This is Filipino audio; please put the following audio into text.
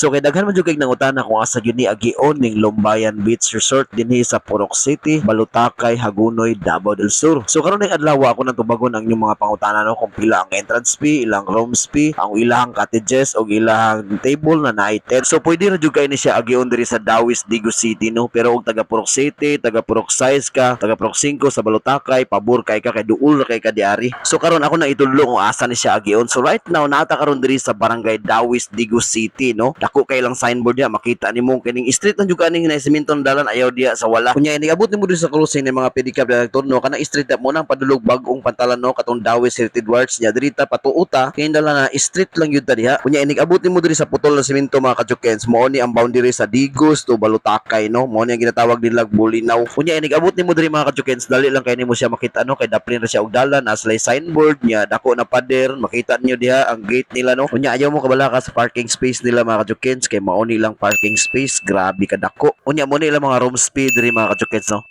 So kay daghan man jud kay nangutana kung asa gyud ni agion ning Lumbayan Beach Resort dinhi sa Purok City, Balutakay, Hagunoy, Davao del Sur. So karon ning adlaw ako nang tubagon ang inyong mga pangutana no kung pila ang entrance fee, ilang rooms fee, ang ilahang cottages o ilahang table na naited. So pwede ra jud kay ni siya agion diri sa Dawis, Digo City no. Pero og taga Purok City, taga Purok 6 ka, taga Purok 5 sa Balutakay, pabor kay ka kay duol kay ka diari. So karon ako na itudlo kung asa ni siya agion. So right now nata karon diri sa Barangay Dawis, Digo City no. Dako kay lang signboard niya makita nimo kining street na jud kaning na simentong dalan ayaw diya sa wala. Kunya ini abot nimo sa crossing ni mga pedicab na nagturno kana street mo nang padulog bagong pantalan no katong Dawis Heritage Wards niya diri ta patuuta kay dala na street lang yun diha. Kunya ini abot nimo diri sa putol na semento mga kajukens mo ni ang boundary sa Digos to Balutakay no. Mo ni ang ginatawag nilang Bulinaw. Kunya ini abot nimo diri mga kajukens dali lang kay nimo siya makita no kay daplin ra siya og dalan as lay signboard niya dako na pader makita niyo diha ang gate nila no. Kunya ayaw mo kabala ka sa parking space nila mga kajukens kay mao nilang parking space grabe kadako. Unya mo nila mga room speed diri mga kajukens no.